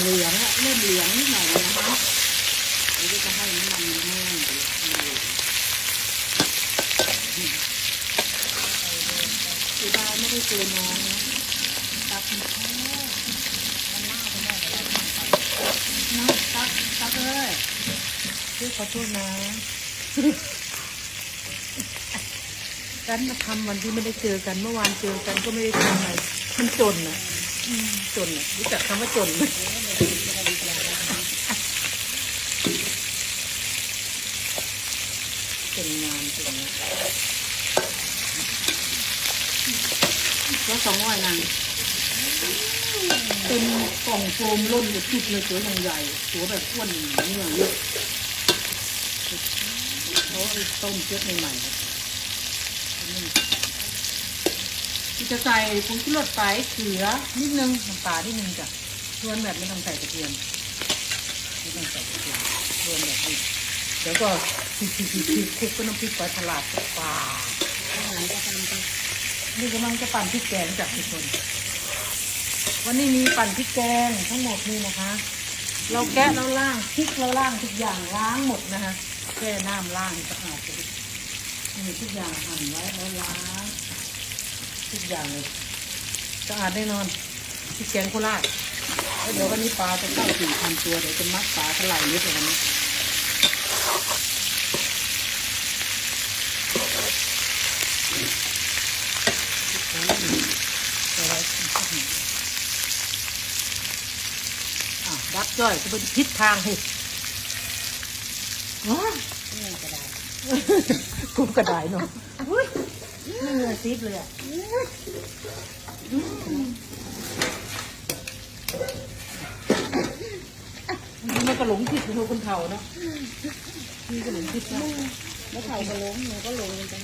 เหลืองอะเริ่มเหลืองนิดหน่อยนะคะเดี๋ยวจะให้น้ำมันแห้งไปเลยคือบ้าไม่ได้เจอน้องนะตักมันแค่มันหน้าไปแน่เลยนะตักตักเลยพี่ขอโทษนะกันมาทำวันที่ไม่ได้เจอกันเมื่อวานเจอกันก็ไม่ได้ทำอะไรมันจนนะอืม จนรู้จักคำว่าจนไหมจนงานจนงานแล้วสองร้อยนางเป็นกล่องโฟมร่นอยู่จุดเลยตัวใหญ่ๆตัวแบบอ้วนเนื้อเยอะเขาต้มเจ็ดใหม่ๆ จะใส่ผงชูรสไปเกลือนิดนึงน้ำปลานิดนึงจ้ะรวนแบบไม่ต้องใส่กระเทียมไม่ต้องใส่กระเทียมรวนแบบนี้เดี๋ยวก็พริกพริกพริกพริกคลุกกับน้ำพริกปลาฉลาดกับปลานี่กำลังจะปั่นพริกแกงจากทุกคน วันนี้มีปั่นพริกแกงทั้งหมดนี่นะคะ เราแกะเราล่างพริกเราล่างทุกอย่างล้างหมดนะคะแค่น้ำล้างสะอาดไปมีทุกอย่างหั่นไว้แล้วล้าง ทุกอย่างเลยสะอาดแน่นอนที่แกงโคราชแล้วเดี๋ยววันนี้ปลาจะเข้าสี่พันตัวเดี๋ยวจะมัดปลาเท่าไหร่เยอะกว่าวันนี้อะดับจ้อยจะเป็นทิศทางให้อ๋อกุมกระดายเนาะ อุ้ยเหนื่อยซีดเลยอะมันก็หลงผิดเป็นคนเฒ่าเนาะนี่ก็หลงผิดนะแล้วเข่าก็หลงหนูก็หลงเหมือนกัน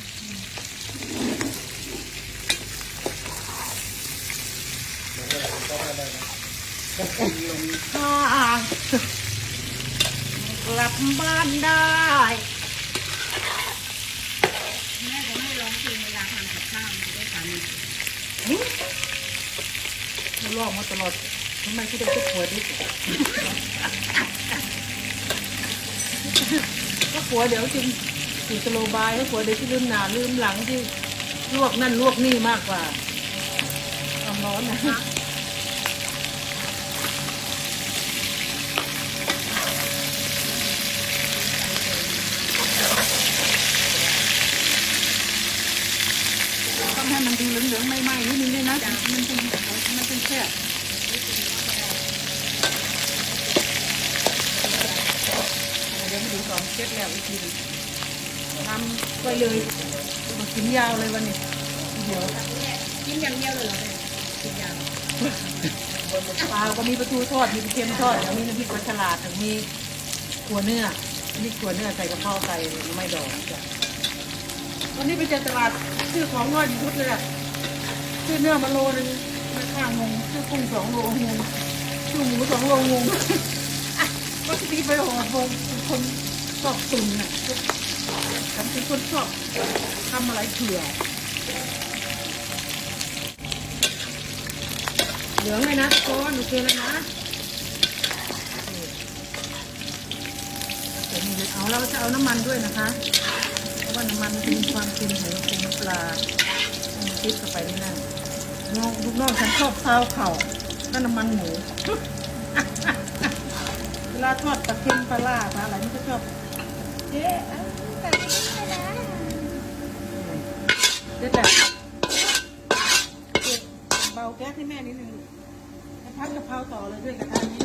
อ่ากลับบ้านได้ แม่จะไม่ร้องเพลงเวลาทำกับข้าวมันได้ทำ มัน ลอกมาตลอดทำไมที่ได้ก็ผัวดิก็ผัวเดี๋ยวจริงสีสโลบายก็ผัวเดี๋ยวที่ลืมหนาลืมหลังที่ลวกนั่นลวกนี่มากกว่าความร้อนนะ มันดูเหลืองๆไม่ไหม้นิดนึงด้วยนะมันเป็นมันเป็นแค่บเดี๋ยวมาดูสองเช็ดแล้วอีกทีหนึงทำไปเลยมากินยาวเลยวันนี้เดี๋ยวกินอย่างเดียวเลยเหรอแม่กินอย่างปลาก็มีปลาทูทอดมีปลาเค็มทอดแล้วมีน้ำพริกปลาฉลาดแล้วมีขัวเนื้อนี่ขัวเนื้อใส่กระเพราใส่ไม่ดองจ้ะ วันนี้ไปเจอตลาดซื้อของน้อยที่สุดเลยอะซื้อเนื้อมาโลนึงม่ข้างงงซื้อกุ้งสองโลงงซื้อหมูสองโลงงก็ตีไปหอบงคนชอบตุนน่ะฉันเป็นคนชอบทำอะไรเผื่อเหลืองเลยนะทุกคนโอเคเลยนะเดี๋ยวเอาเราจะเอาน้ำมันด้วยนะคะ ว่าน้ำมันมันมีความเค็มของป็นน้ำปลาติดเข้าไปนี่นั่นน้องลูกน้องฉันชอบข้าวเข่าก็น้ำมันหมูเวลาทอดปลาเค็มปลาล่าปลาอะไรนี่ก็ชอบเจ๊เอาแต่ไม่ได้นะเจ๊แต่เบาแก๊สให้แม่นิดนึงพัดกะเพราต่อเลยด้วยกระทะนี้